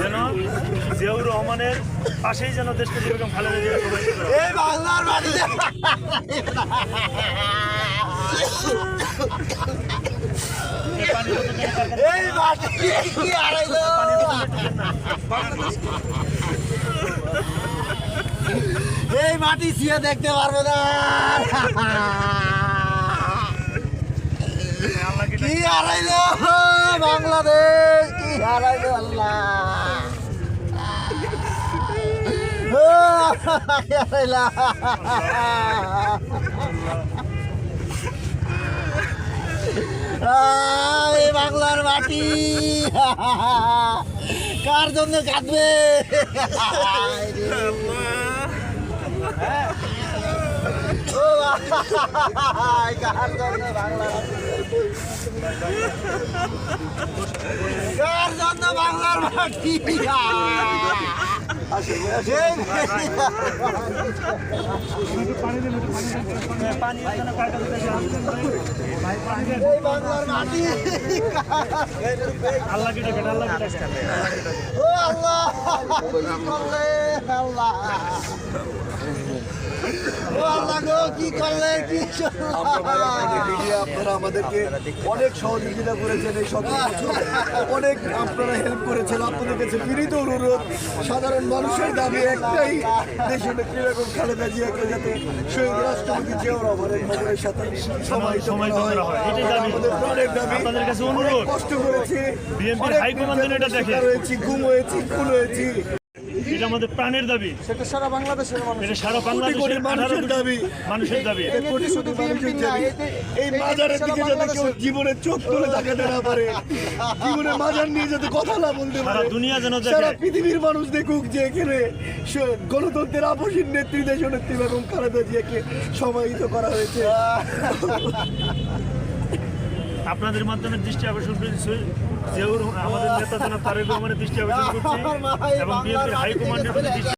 যেন জিয়াউর রহমানের পাশেই যেন দেশটা যেরকম খালেদা জিয়া এই বাংলার এই মাটি কি ছুঁয়ে দেখতে পারবে না। কি হারাইলো বাংলাদেশ, কি হারাইলো আল্লাহ? বাংলার মাটি। কার জন্য কাঁদবে? কার জন্য বাংলার মাটি? আল্লাহ কেটে কেটে আল্লাহ কেটে আল্লাহ আল্লাহ গো কি করলে কি আপনারা আমাদেরকে অনেক সহযোগিতা করেছেন এই কিছু। অনেক আপনারা হেল্প করেছেন। আপনাদের কাছে বিনীত অনুরোধ সাধারণ মানুষের দাবি একটাই দেশের বেগম খালেদা জিয়াকে যাতে শহীদ রাষ্ট্রপতি জিয়াউর রহমানের খবরের সাথে সমাহিত সমাহিত করা হয়। আমাদের প্রাণের দাবি আপনাদের কাছে অনেক অনুরোধ। কষ্ট করেছি অনেক গুম হয়েছি খুন হয়েছি। এটা আমাদের প্রাণের দাবি। সেটা সারা বাংলাদেশের মানুষ এটা সারা বাংলাদেশের মানুষের দাবি। মানুষের দাবি। কোটি দাবি। এই মাজারের দিকে যাতে কেউ জীবনের চোখ তুলে তাকাতে না পারে জীবনে মাজার নিয়ে যাতে কথা না বলতে সারা পারে। দুনিয়া যেন সারা পৃথিবীর মানুষ দেখুক যে এখানে স- গণতন্ত্রের আপসীর নেত্রী দেশ নেত্রী বেগম খালেদা জিয়াকে সমাহিত করা হয়েছে। আপনাদের মাধ্যমে দৃষ্টি আকর্ষণ করছি যেহেতু আমাদের নেতা জনাব তারেক রহমানের দৃষ্টি আকর্ষণ করছি এবং বিএনপির হাইকমান্ডের প্রতি দৃষ্টি